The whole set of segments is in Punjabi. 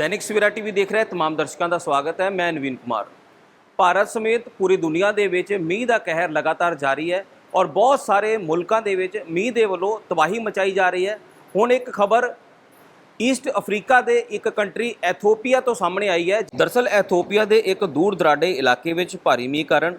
ਦੈਨਿਕ ਸਵੇਰਾ ਟੀਵੀ ਦੇਖ ਰਹੇ ਤਮਾਮ ਦਰਸ਼ਕਾਂ ਦਾ ਸਵਾਗਤ ਹੈ, ਮੈਂ ਨਵੀਨ ਕੁਮਾਰ। ਭਾਰਤ ਸਮੇਤ ਪੂਰੀ ਦੁਨੀਆ ਦੇ ਵਿੱਚ ਮੀਂਹ ਦਾ ਕਹਿਰ ਲਗਾਤਾਰ ਜਾਰੀ ਹੈ ਔਰ ਬਹੁਤ ਸਾਰੇ ਮੁਲਕਾਂ ਦੇ ਵਿੱਚ ਮੀਂਹ ਦੇ ਵੱਲੋਂ ਤਬਾਹੀ ਮਚਾਈ ਜਾ ਰਹੀ ਹੈ। ਹੁਣ ਇੱਕ ਖਬਰ ਈਸਟ ਅਫਰੀਕਾ ਦੇ ਇੱਕ ਕੰਟਰੀ ਐਥੋਪੀਆ ਤੋਂ ਸਾਹਮਣੇ ਆਈ ਹੈ। ਦਰਸਲ ਐਥੋਪੀਆ ਦੇ ਇੱਕ ਦੂਰ ਦਰਾਡੇ ਇਲਾਕੇ ਵਿੱਚ ਭਾਰੀ ਮੀਂਹ ਕਾਰਨ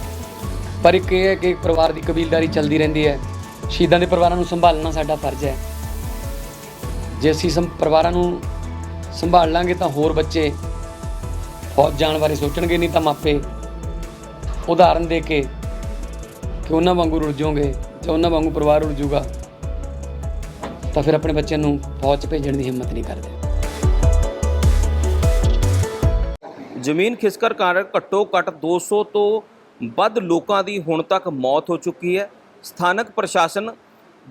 ਪਰ ਇੱਕ ਇਹ ਹੈ ਕਿ ਪਰਿਵਾਰ ਦੀ ਕਬੀਲਦਾਰੀ ਚੱਲਦੀ ਰਹਿੰਦੀ ਹੈ। ਸ਼ਹੀਦਾਂ ਦੇ ਪਰਿਵਾਰਾਂ ਨੂੰ ਸੰਭਾਲਣਾ ਸਾਡਾ ਫਰਜ਼ ਹੈ। ਜੇ ਅਸੀਂ ਸੰ, ਪਰਿਵਾਰਾਂ ਨੂੰ ਸੰਭਾਲ ਲਾਂਗੇ ਤਾਂ ਹੋਰ ਬੱਚੇ ਫੌਜ ਜਾਣ ਬਾਰੇ ਸੋਚਣਗੇ ਨਹੀਂ ਤਾਂ ਮਾਪੇ ਉਦਾਹਰਨ ਦੇ ਕੇ ਕਿ ਉਹਨਾਂ ਵਾਂਗੂ ਰੁੱਝ ਜਾਓਗੇ ਜਾਂ ਉਹਨਾਂ ਵਾਂਗੂ ਪਰਿਵਾਰ ਰੁੱਝ ਜਾਊਗਾ ਤਾਂ ਫਿਰ ਆਪਣੇ ਬੱਚਿਆਂ ਨੂੰ ਫੌਜ 'ਚ ਭੇਜਣ ਦੀ ਹਿੰਮਤ ਨਹੀਂ ਕਰਦੇ। ਜ਼ਮੀਨ ਖਿਸਕਰ ਕਾਰਨ ਘੱਟੋ ਘੱਟ 200 ਤੋਂ ਵੱਧ ਲੋਕਾਂ ਦੀ ਹੁਣ ਤੱਕ ਮੌਤ ਹੋ ਚੁੱਕੀ ਹੈ। ਸਥਾਨਕ ਪ੍ਰਸ਼ਾਸਨ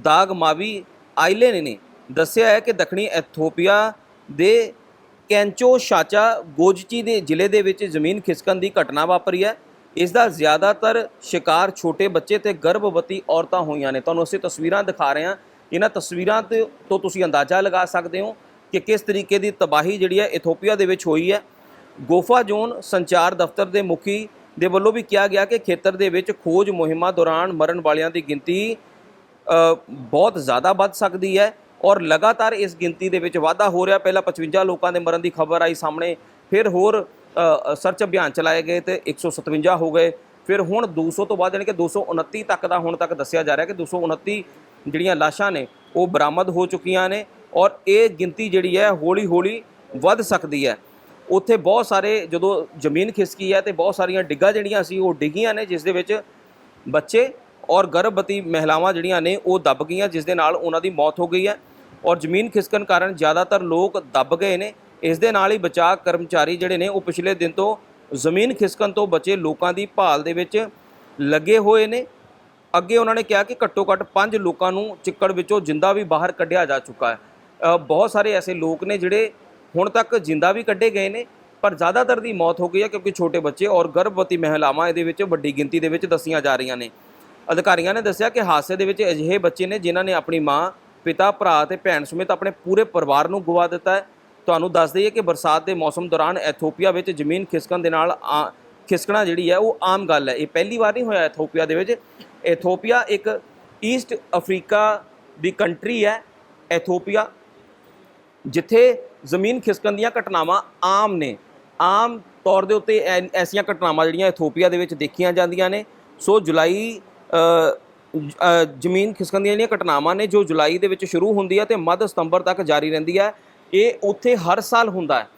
ਦਾਗ ਮਾਵੀ ਆਈਲੈਂਡ ਨੇ ਦੱਸਿਆ ਹੈ ਕਿ ਦੱਖਣੀ ਐਥੋਪੀਆ ਦੇ ਕੈਂਚੋ ਸ਼ਾਚਾ ਗੋਜਚੀ ਦੇ ਜ਼ਿਲ੍ਹੇ ਦੇ ਵਿੱਚ ਜ਼ਮੀਨ ਖਿਸਕਣ ਦੀ ਘਟਨਾ ਵਾਪਰੀ ਹੈ। ਇਸ ਦਾ ਜ਼ਿਆਦਾਤਰ ਸ਼ਿਕਾਰ ਛੋਟੇ ਬੱਚੇ ਤੇ ਗਰਭਵਤੀ ਔਰਤਾਂ ਹੋਈਆਂ ਨੇ। ਤੁਹਾਨੂੰ ਅਸੀਂ ਤਸਵੀਰਾਂ ਦਿਖਾ ਰਹੇ ਹਾਂ। ਇਹਨਾਂ ਤਸਵੀਰਾਂ ਤੇ ਤੋਂ ਤੁਸੀਂ ਅੰਦਾਜ਼ਾ ਲਗਾ ਸਕਦੇ ਹੋ ਕਿ ਕਿਸ ਤਰੀਕੇ ਦੀ ਤਬਾਹੀ ਜਿਹੜੀ ਹੈ ਇਥੋਪੀਆ ਦੇ ਵਿੱਚ ਹੋਈ ਹੈ। ਗੋਫਾ ਜ਼ੋਨ ਸੰਚਾਰ ਦਫ਼ਤਰ ਦੇ ਮੁਖੀ ਦੇ ਵੱਲੋਂ ਵੀ ਕਿਹਾ ਗਿਆ ਕਿ ਖੇਤਰ ਦੇ ਵਿੱਚ ਖੋਜ ਮੁਹਿੰਮਾਂ ਦੌਰਾਨ ਮਰਨ ਵਾਲਿਆਂ ਦੀ ਗਿਣਤੀ ਬਹੁਤ ਜ਼ਿਆਦਾ ਵੱਧ ਸਕਦੀ ਹੈ ਔਰ ਲਗਾਤਾਰ ਇਸ ਗਿਣਤੀ ਦੇ ਵਿੱਚ ਵਾਧਾ ਹੋ ਰਿਹਾ। ਪਹਿਲਾਂ 55 ਲੋਕਾਂ ਦੇ ਮਰਨ ਦੀ ਖਬਰ ਆਈ ਸਾਹਮਣੇ, ਫਿਰ ਹੋਰ ਸਰਚ ਅਭਿਆਨ ਚਲਾਏ ਗਏ ਤੇ 157 ਹੋ ਗਏ। ਫਿਰ ਹੁਣ 200 ਤੋਂ ਬਾਅਦ ਯਾਨੀ ਕਿ 229 ਤੱਕ ਦਾ ਹੁਣ ਤੱਕ ਦੱਸਿਆ ਜਾ ਰਿਹਾ ਕਿ 229 ਜਿਹੜੀਆਂ ਲਾਸ਼ਾਂ ਨੇ, ਉਹ ਬਰਾਮਦ ਹੋ ਚੁੱਕੀਆਂ ਨੇ ਔਰ ਇਹ ਗਿਣਤੀ ਜਿਹੜੀ ਹੈ ਹੌਲੀ ਹੌਲੀ ਵੱਧ ਸਕਦੀ ਹੈ। ਉੱਥੇ ਬਹੁਤ ਸਾਰੇ ਜਦੋਂ ਜ਼ਮੀਨ ਖਿਸਕੀ ਹੈ ਤੇ ਬਹੁਤ ਸਾਰੀਆਂ ਡਿੱਗਾਂ ਜਿਹੜੀਆਂ ਸੀ ਉਹ ਡਿੱਗੀਆਂ ਨੇ, ਜਿਸ ਦੇ ਵਿੱਚ ਬੱਚੇ ਔਰ ਗਰਭਵਤੀ ਮਹਿਲਾਵਾਂ ਜਿਹੜੀਆਂ ਨੇ ਉਹ ਦੱਬ ਗਈਆਂ, ਜਿਸ ਦੇ ਨਾਲ ਉਹਨਾਂ ਦੀ ਮੌਤ ਹੋ ਗਈ ਹੈ ਔਰ ਜ਼ਮੀਨ ਖਿਸਕਣ ਕਾਰਨ ਜ਼ਿਆਦਾਤਰ ਲੋਕ ਦੱਬ ਗਏ ਨੇ। ਇਸ ਦੇ ਨਾਲ ਹੀ ਬਚਾਅ ਕਰਮਚਾਰੀ ਜਿਹੜੇ ਨੇ ਉਹ ਪਿਛਲੇ ਦਿਨ ਤੋਂ ਜ਼ਮੀਨ ਖਿਸਕਣ ਤੋਂ ਬਚੇ ਲੋਕਾਂ ਦੀ ਭਾਲ ਦੇ ਵਿੱਚ ਲੱਗੇ ਹੋਏ ਨੇ। ਅੱਗੇ ਉਹਨਾਂ ਨੇ ਕਿਹਾ ਕਿ ਘੱਟੋ ਘੱਟ 5 ਲੋਕਾਂ ਨੂੰ ਚਿੱਕੜ ਵਿੱਚੋਂ ਜਿੰਦਾ ਵੀ ਬਾਹਰ ਕੱਢਿਆ ਜਾ ਚੁੱਕਾ ਹੈ। ਬਹੁਤ ਸਾਰੇ ਐਸੇ ਲੋਕ ਨੇ ਜਿਹੜੇ ਹੁਣ ਤੱਕ ਜਿੰਦਾ ਵੀ ਕੱਢੇ ਗਏ ਨੇ, ਪਰ ਜ਼ਿਆਦਾਤਰ ਦੀ ਮੌਤ ਹੋ ਗਈ ਹੈ ਕਿਉਂਕਿ ਛੋਟੇ ਬੱਚੇ ਔਰ ਗਰਭਵਤੀ ਮਹਿਲਾਵਾਂ ਇਹਦੇ ਵਿੱਚ ਵੱਡੀ ਗਿਣਤੀ ਦੇ ਵਿੱਚ ਦੱਸੀਆਂ ਜਾ ਰਹੀਆਂ ਨੇ। ਅਧਿਕਾਰੀਆਂ ਨੇ ਦੱਸਿਆ ਕਿ ਹਾਦਸੇ ਦੇ ਵਿੱਚ ਅਜਿਹੇ ਬੱਚੇ ਨੇ ਜਿਨ੍ਹਾਂ ਨੇ ਆਪਣੀ ਮਾਂ, ਪਿਤਾ, ਭਰਾ ਤੇ ਭੈਣ ਸਮੇਤ ਆਪਣੇ ਪੂਰੇ ਪਰਿਵਾਰ ਨੂੰ ਗਵਾ ਦਿੱਤਾ ਹੈ। ਤੁਹਾਨੂੰ ਦੱਸ ਦਈਏ ਕਿ ਬਰਸਾਤ ਦੇ ਮੌਸਮ ਦੌਰਾਨ ਐਥੋਪੀਆ ਵਿੱਚ ਜ਼ਮੀਨ ਖਿਸਕਣ ਦੇ ਨਾਲ ਆ- ਖਿਸਕਣਾ ਜਿਹੜੀ ਹੈ ਉਹ ਆਮ ਗੱਲ ਹੈ। ਇਹ ਪਹਿਲੀ ਵਾਰ ਨਹੀਂ ਹੋਇਆ ਐਥੋਪੀਆ ਦੇ ਵਿੱਚ। ਐਥੋਪੀਆ ਇੱਕ ਈਸਟ ਅਫਰੀਕਾ ਦੀ ਕੰਟਰੀ ਹੈ, ਐਥੋਪੀਆ, ਜਿੱਥੇ ਜ਼ਮੀਨ ਖਿਸਕਣ ਦੀਆਂ ਘਟਨਾਵਾਂ ਆਮ ਨੇ। ਆਮ ਤੌਰ ਦੇ ਉੱਤੇ ਐ- ਐਸੀਆਂ ਘਟਨਾਵਾਂ ਜਿਹੜੀਆਂ ਇਥੋਪੀਆ ਦੇ ਵਿੱਚ ਦੇਖੀਆਂ ਜਾਂਦੀਆਂ ਨੇ। ਸੋ ਜੁਲਾਈ ਜ਼ਮੀਨ ਖਿਸਕਣ ਦੀਆਂ ਜਿਹੜੀਆਂ ਘਟਨਾਵਾਂ ਨੇ, ਜੋ ਜੁਲਾਈ ਦੇ ਵਿੱਚ ਸ਼ੁਰੂ ਹੁੰਦੀ ਹੈ ਤੇ ਮੱਧ ਸਤੰਬਰ ਤੱਕ ਜਾਰੀ ਰਹਿੰਦੀ ਹੈ, ਇਹ ਉੱਥੇ ਹਰ ਸਾਲ ਹੁੰਦਾ ਹੈ।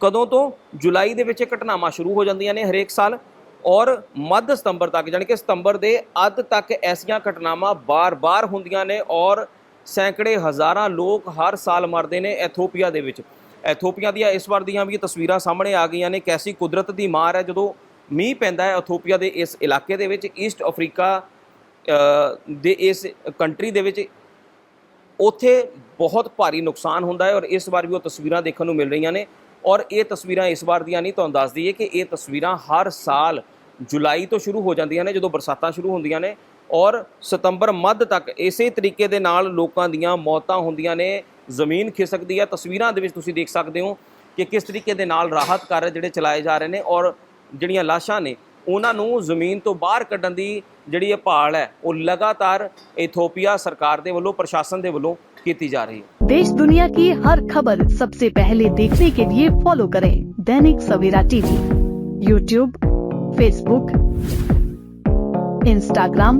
ਕਦੋਂ ਤੋਂ? ਜੁਲਾਈ ਦੇ ਵਿੱਚ ਇਹ ਘਟਨਾਵਾਂ ਸ਼ੁਰੂ ਹੋ ਜਾਂਦੀਆਂ ਨੇ ਹਰੇਕ ਸਾਲ ਔਰ ਮੱਧ ਸਤੰਬਰ ਤੱਕ ਯਾਨੀ ਕਿ ਸਤੰਬਰ ਦੇ ਅੱਧ ਤੱਕ ਐਸੀਆਂ ਘਟਨਾਵਾਂ ਬਾਰ-ਬਾਰ ਹੁੰਦੀਆਂ ਨੇ ਔਰ ਸੈਂਕੜੇ ਹਜ਼ਾਰਾਂ ਲੋਕ ਹਰ ਸਾਲ ਮਰਦੇ ਨੇ ਐਥੋਪੀਆ ਦੇ ਵਿੱਚ। ਐਥੋਪੀਆ ਦੀਆਂ ਇਸ ਵਾਰ ਦੀਆਂ ਵੀ ਤਸਵੀਰਾਂ ਸਾਹਮਣੇ ਆ ਗਈਆਂ ਨੇ। ਕੈਸੀ ਕੁਦਰਤ ਦੀ ਮਾਰ ਹੈ ਜਦੋਂ ਮੀਂਹ ਪੈਂਦਾ ਹੈ ਐਥੋਪੀਆ ਦੇ ਇਸ ਇਲਾਕੇ ਦੇ ਵਿੱਚ ਈਸਟ ਅਫਰੀਕਾ ਦੇ ਇਸ ਕੰਟਰੀ ਦੇ ਵਿੱਚ, ਉੱਥੇ ਬਹੁਤ ਭਾਰੀ ਨੁਕਸਾਨ ਹੁੰਦਾ ਹੈ ਔਰ ਇਸ ਵਾਰ ਵੀ ਉਹ ਤਸਵੀਰਾਂ ਦੇਖਣ ਨੂੰ ਮਿਲ ਰਹੀਆਂ ਨੇ। ਔਰ ਇਹ ਤਸਵੀਰਾਂ ਇਸ ਵਾਰ ਦੀਆਂ ਨਹੀਂ, ਤੁਹਾਨੂੰ ਦੱਸ ਦਈਏ ਕਿ ਇਹ ਤਸਵੀਰਾਂ ਹਰ ਸਾਲ ਜੁਲਾਈ ਤੋਂ ਸ਼ੁਰੂ ਹੋ ਜਾਂਦੀਆਂ ਨੇ, ਜਦੋਂ ਬਰਸਾਤਾਂ ਸ਼ੁਰੂ ਹੁੰਦੀਆਂ ਨੇ। ਔਰ ਸਤੰਬਰ ਮੱਧ ਤੱਕ ਇਸੇ ਤਰੀਕੇ ਦੇ ਨਾਲ ਲੋਕਾਂ ਦੀਆਂ ਮੌਤਾਂ ਹੁੰਦੀਆਂ ਨੇ ਜ਼ਮੀਨ ਖਿਸਕਦੀ ਹੈ ਤਸਵੀਰਾਂ ਦੇ ਵਿੱਚ ਤੁਸੀਂ ਦੇਖ ਸਕਦੇ ਹੋ ਕਿ ਕਿਸ ਤਰੀਕੇ ਦੇ ਨਾਲ ਰਾਹਤ ਕਾਰਜ ਜਿਹੜੇ ਚਲਾਏ ਜਾ ਰਹੇ ਨੇ ਔਰ ਜਿਹੜੀਆਂ ਲਾਸ਼ਾਂ ਨੇ ਉਹਨਾਂ ਨੂੰ ਜ਼ਮੀਨ ਤੋਂ ਬਾਹਰ ਕੱਢਣ ਦੀ ਜਿਹੜੀ ਇਹ ਭਾਲ ਹੈ ਉਹ ਲਗਾਤਾਰ ਇਥੋਪੀਆ ਸਰਕਾਰ ਦੇ ਵੱਲੋਂ ਪ੍ਰਸ਼ਾਸਨ ਦੇ ਵੱਲੋਂ ਕੀਤੀ ਜਾ ਰਹੀ ਹੈ देश दुनिया की हर खबर सबसे पहले देखने के लिए फॉलो करें Dainik Savera TV YouTube Facebook Instagram